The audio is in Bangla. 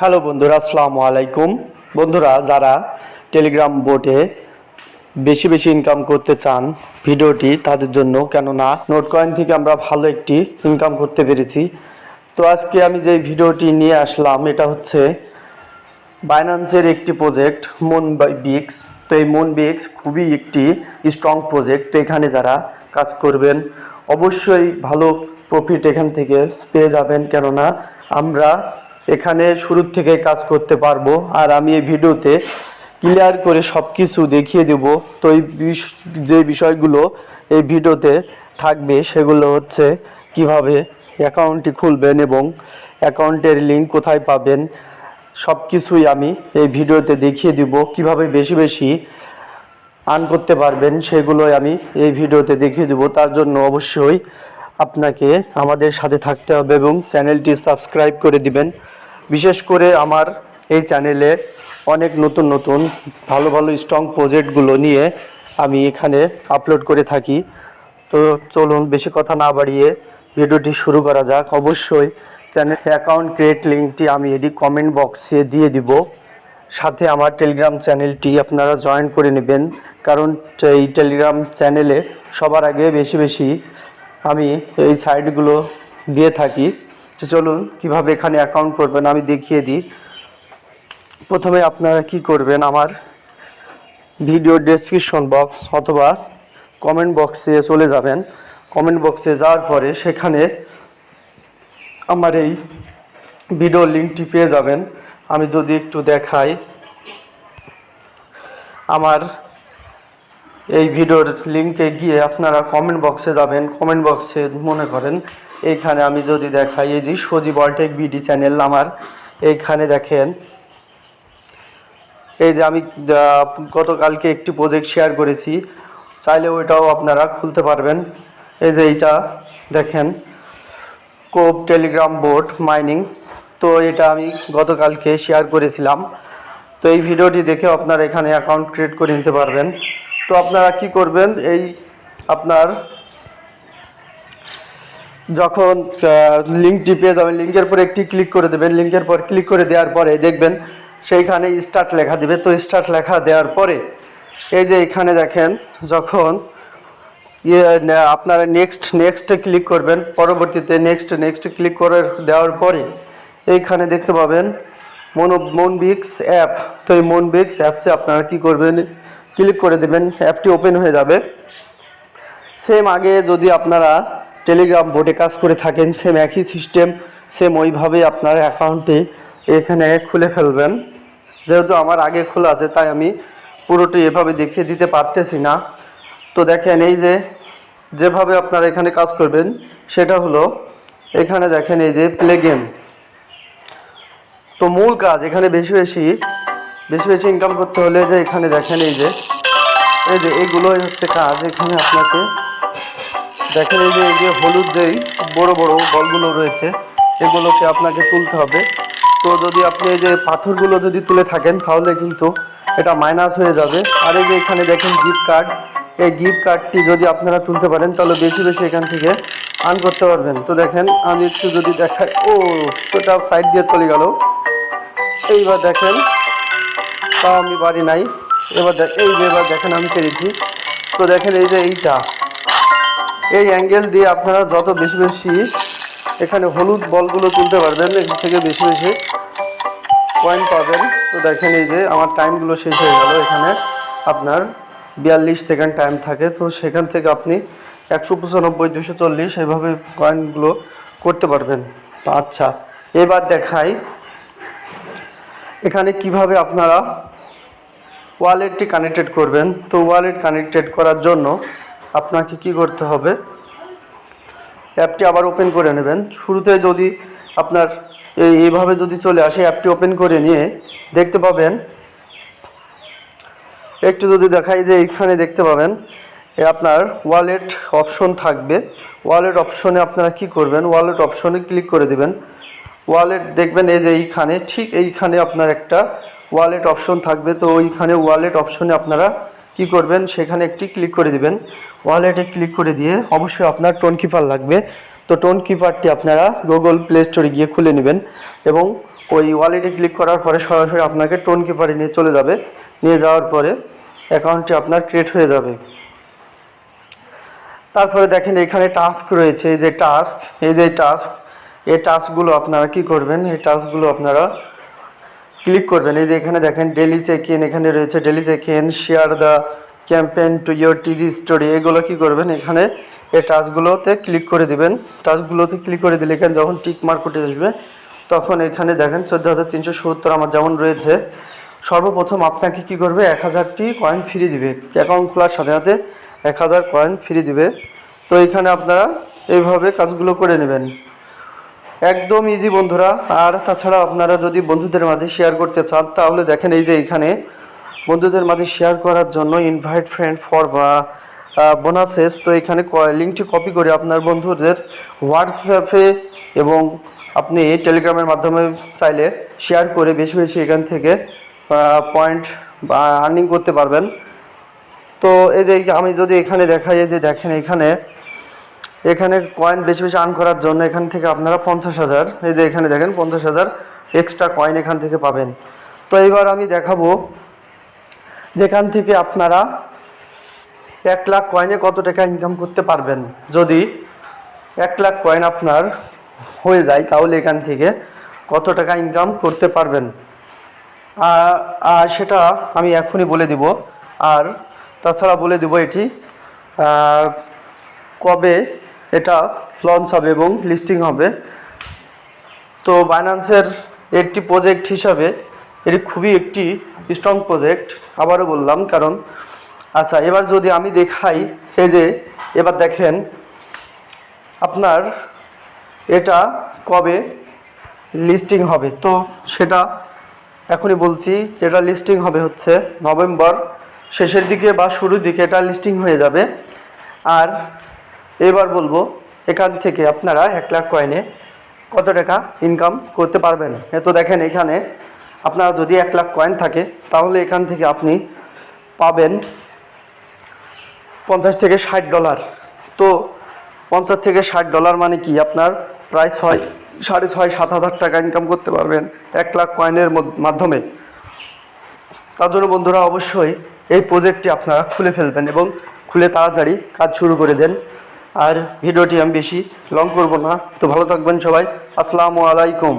হ্যালো বন্ধুরা, আসসালামু আলাইকুম। বন্ধুরা, যারা টেলিগ্রাম বোটে বেশি বেশি ইনকাম করতে চান ভিডিওটি তাদের জন্য, কেননা নোট কয়েন থেকে আমরা ভালো একটি ইনকাম করতে পেরেছি। তো আজকে আমি যে ভিডিওটি নিয়ে আসলাম, এটা হচ্ছে বাইন্যান্সের একটি প্রজেক্ট মন বিক্স তো এই মন বিক্স খুবই একটি স্ট্রং প্রজেক্ট তো এখানে যারা কাজ করবেন, অবশ্যই ভালো প্রফিট এখান থেকে পেয়ে যাবেন। কেননা আমরা এখানে শুরুর থেকে কাজ করতে পারব। আর আমি এই ভিডিওতে ক্লিয়ার করে সব কিছু দেখিয়ে দেব। তো এই যে বিষয়গুলো এই ভিডিওতে থাকবে সেগুলো হচ্ছে কীভাবে অ্যাকাউন্টটি খুলবেন এবং অ্যাকাউন্টের লিঙ্ক কোথায় পাবেন সব কিছুই আমি এই ভিডিওতে দেখিয়ে দিব। কীভাবে বেশি বেশি আর্ন করতে পারবেন সেগুলোই আমি এই ভিডিওতে দেখিয়ে দেবো। তার জন্য অবশ্যই আপনাকে আমাদের সাথে থাকতে হবে এবং চ্যানেলটি সাবস্ক্রাইব করে দিবেন। বিশেষ করে আমার এই চ্যানেলে অনেক নতুন নতুন ভালো ভালো স্ট্রং প্রজেক্টগুলো নিয়ে আমি এখানে আপলোড করে থাকি। তো চলুন বেশি কথা না বাড়িয়ে ভিডিওটি শুরু করা যাক। অবশ্যই চ্যানেল অ্যাকাউন্ট ক্রিয়েট লিঙ্কটি আমি এটি কমেন্ট বক্সে দিয়ে দিব। সাথে আমার টেলিগ্রাম চ্যানেলটি আপনারা জয়েন করে নেবেন। কারণ এই টেলিগ্রাম চ্যানেলে সবার আগে বেশি বেশি আমি এই সাইটগুলো দিয়ে থাকি। তো চলুন, কীভাবে এখানে অ্যাকাউন্ট করবেন আমি দেখিয়ে দিই। প্রথমে আপনারা কি করবেন, আমার ভিডিও ডেসক্রিপশন বক্স অথবা কমেন্ট বক্সে চলে যাবেন। কমেন্ট বক্সে যাওয়ার পরে সেখানে আমার এই ভিডিও লিঙ্কটি পেয়ে যাবেন। আমি যদি একটু দেখাই, আমার এই ভিডিওর লিঙ্কে গিয়ে আপনারা কমেন্ট বক্সে যাবেন। কমেন্ট বক্সে মনে করেন, এইখানে আমি যদি দেখাই, এই যে সজীব অল্টেক বিডি চ্যানেল আমার, এইখানে দেখেন, এই যে আমি গতকালকে একটি প্রজেক্ট শেয়ার করেছি, চাইলে ওইটাও আপনারা খুলতে পারবেন। এই যে এইটা, দেখেন কোপ টেলিগ্রাম বোর্ড মাইনিং তো এটা আমি গতকালকে শেয়ার করেছিলাম। তো এই ভিডিওটি দেখে আপনারা এখানে অ্যাকাউন্ট ক্রিয়েট করে নিতে পারবেন। তো আপনারা কি করবেন? এই আপনার যখন লিঙ্কটি পেয়ে যাবেন লিঙ্কের পর একটি ক্লিক করে দেবেন। লিঙ্কের পর ক্লিক করে দেওয়ার পরে দেখবেন সেইখানে স্টার্ট লেখা দিবে। তো স্টার্ট লেখা দেওয়ার পরে এই যে এখানে দেখেন, যখন ইয়ে আপনারা নেক্সট নেক্সটে ক্লিক করবেন, পরবর্তীতে নেক্সট নেক্সট ক্লিক করে দেওয়ার পরে এইখানে দেখতে পাবেন, মনো, মনবিক্স অ্যাপ তো এই মনবিক্স অ্যাপসে আপনারা কি করবেন? ক্লিক করে দেবেন, অ্যাপটি ওপেন হয়ে যাবে। সেম আগে যদি আপনারা টেলিগ্রাম বোর্ডে কাজ করে থাকেন সেম একই সিস্টেম সেম ওইভাবেই আপনার অ্যাকাউন্টে এখানে খুলে ফেলবেন। যেহেতু আমার আগে খোলা আছে, তাই আমি পুরোটি এভাবে দেখিয়ে দিতে পারতেছি না। তো দেখেন, এই যে যেভাবে আপনারা এখানে কাজ করবেন, সেটা হলো, এখানে দেখেন এই যে প্লে গেম তো মূল কাজ, এখানে বেশি বেশি বেশি বেশি ইনকাম করতে হলে যে এখানে দেখেন এই যে এই যে এইগুলোই হচ্ছে কাজ এখানে আপনাকে। দেখেন এই যে এই যে হলুদ যেই বড় বড় বলগুলো রয়েছে, এগুলোকে আপনাকে তুলতে হবে। তো যদি আপনি এই যে পাথরগুলো যদি তুলে থাকেন, তাহলে কিন্তু এটা মাইনাস হয়ে যাবে। আর এই যে এখানে দেখেন গিফট কার্ড এই গিফট কার্ডটি যদি আপনারা তুলতে পারেন, তাহলে বেশি বেশি এখান থেকে আর্ন করতে পারবেন। তো দেখেন, আমি একটু যদি দেখাই, ও, ওটা সাইড দিয়ে চলে গেল। এইবার দেখেন তাও আমি পারি নাই। এবার এই যে এবার দেখেন আমি পেরেছি। তো দেখেন এই যে এইটা। এই অ্যাঙ্গেল দিয়ে আপনারা যত বেশি বেশি এখানে হলুদ বলগুলো তুলতে পারবেন এখান থেকে বেশি বেশি পয়েন্ট পাবেন। তো দেখেন এই যে আমার টাইমগুলো শেষ হয়ে গেল এখানে। আপনার বিয়াল্লিশ সেকেন্ড টাইম থাকে। তো সেখান থেকে আপনি একশো পঁচানব্বই, দুশো চল্লিশ এইভাবে কয়েনগুলো করতে পারবেন। তো আচ্ছা এবার দেখাই এখানে কীভাবে আপনারা ওয়ালেটটি কানেক্টেড করবেন। তো ওয়ালেট কানেক্টেড করার জন্য আপনাকে কি করতে হবে? অ্যাপটি আবার ওপেন করে নেবেন। শুরুতে যদি আপনার এই, এইভাবে যদি চলে আসে, অ্যাপটি ওপেন করে নিয়ে দেখতে পাবেন। একটু যদি দেখাই যে এইখানে দেখতে পাবেন আপনার ওয়ালেট অপশন থাকবে। ওয়ালেট অপশনে আপনারা কি করবেন? ওয়ালেট অপশনে ক্লিক করে দিবেন। ওয়ালেট দেখবেন এই যে এইখানে, ঠিক এইখানে আপনার একটা ওয়ালেট অপশন থাকবে, তো ওইখানে ওয়ালেট অপশনে আপনারা কি করবেন, সেখানে একটি ক্লিক করে দিবেন। ওয়ালেটে ক্লিক করে দিয়ে অবশ্যই আপনার টোন কিপার লাগবে। তো টোন কিপারটি আপনারা গুগল প্লে স্টোরে গিয়ে খুলে নেবেন এবং ওই ওয়ালেটে ক্লিক করার পরে সরাসরি আপনাকে টোন কিপারে নিয়ে চলে যাবে। নিয়ে যাওয়ার পরে অ্যাকাউন্টটি আপনার ক্রিয়েট হয়ে যাবে। তারপরে দেখেন এখানে টাস্ক রয়েছে, এই যে টাস্ক এই যে টাস্ক এই টাস্কগুলো আপনারা কি করবেন, এই টাস্কগুলো আপনারা ক্লিক করবেন। এই যে এখানে দেখেন ডেলি চেক ইন এখানে রয়েছে daily check in share the campaign to your TG story এগুলো কি করবেন? এখানে এই টাচগুলোতে ক্লিক করে দিবেন। টাচগুলোতে ক্লিক করে দিলে এখানে যখন টিক মার্ক উঠে আসবে, তখন এখানে দেখেন চোদ্দ হাজার তিনশো সত্তর আমার যেমন রয়েছে, সর্বপ্রথম আপনাকে কি করবে? এক হাজারটি কয়েন ফ্রি দিবে। অ্যাকাউন্ট খোলার সাথে সাথে এক হাজার কয়েন ফ্রি দিবে। তো এখানে আপনারা এইভাবে কাজগুলো করে নেবেন। একদম ইজি বন্ধুরা। আর তাছাড়া আপনারা যদি বন্ধুদের মাঝে শেয়ার করতে চান, তাহলে দেখেন এই যে এখানে বন্ধুদের মাঝে শেয়ার করার জন্য ইনভাইট ফ্রেন্ড ফর বা বোনাসেস তো এখানে লিঙ্কটি কপি করে আপনার বন্ধুদের হোয়াটসঅ্যাপে এবং আপনি টেলিগ্রামের মাধ্যমে চাইলে শেয়ার করে বেশি বেশি এখান থেকে পয়েন্ট আর্নিং করতে পারবেন। তো এই যে আমি যদি এখানে দেখাই যে দেখেন এখানে এখানে কয়েন বেশি বেশি আর্ন করার জন্য এখান থেকে আপনারা পঞ্চাশ হাজার, এই যে এখানে দেখেন পঞ্চাশ হাজার এক্সট্রা কয়েন এখান থেকে পাবেন। তো এবার আমি দেখাবো যেখান থেকে আপনারা এক লাখ কয়েনে কত টাকা ইনকাম করতে পারবেন। যদি এক লাখ কয়েন আপনার হয়ে যায়, তাহলে এখান থেকে কত টাকা ইনকাম করতে পারবেন। আর সেটা আমি এখনই বলে দিব। আর তাছাড়া বলে দিব এটি কবে এটা লঞ্চ হবে এবং লিস্টিং হবে। তো বাইন্যান্সের একটি প্রজেক্ট হিসাবে এটি খুবই একটি স্ট্রং প্রজেক্ট আবারও বললাম কারণ আচ্ছা এবার যদি আমি দেখাই, এই যে, এবার দেখেন, আপনার এটা কবে লিস্টিং হবে? তো সেটা এখনই বলছি, যেটা লিস্টিং হবে হচ্ছে নভেম্বর শেষের দিকে বা শুরুর দিকে এটা লিস্টিং হয়ে যাবে। আর এবার বলব, এখান থেকে আপনারা এক লাখ কয়েনে কত টাকা ইনকাম করতে পারবেন? তো দেখেন এখানে আপনার যদি এক লাখ কয়েন থাকে, তাহলে এখান থেকে আপনি পাবেন পঞ্চাশ থেকে ষাট ডলার তো পঞ্চাশ থেকে ষাট ডলার মানে কি? আপনার প্রায় ছয়, সাড়ে ছয়, সাত হাজার টাকা ইনকাম করতে পারবেন এক লাখ কয়েনের মাধ্যমে। তার জন্য বন্ধুরা অবশ্যই এই প্রজেক্টটি আপনারা খুলে ফেলবেন এবং খুলে তাড়াতাড়ি কাজ শুরু করে দেন। আর ভিডিওটি আমি বেশি লং করব না। তো ভালো থাকবেন সবাই। আসসালামু আলাইকুম।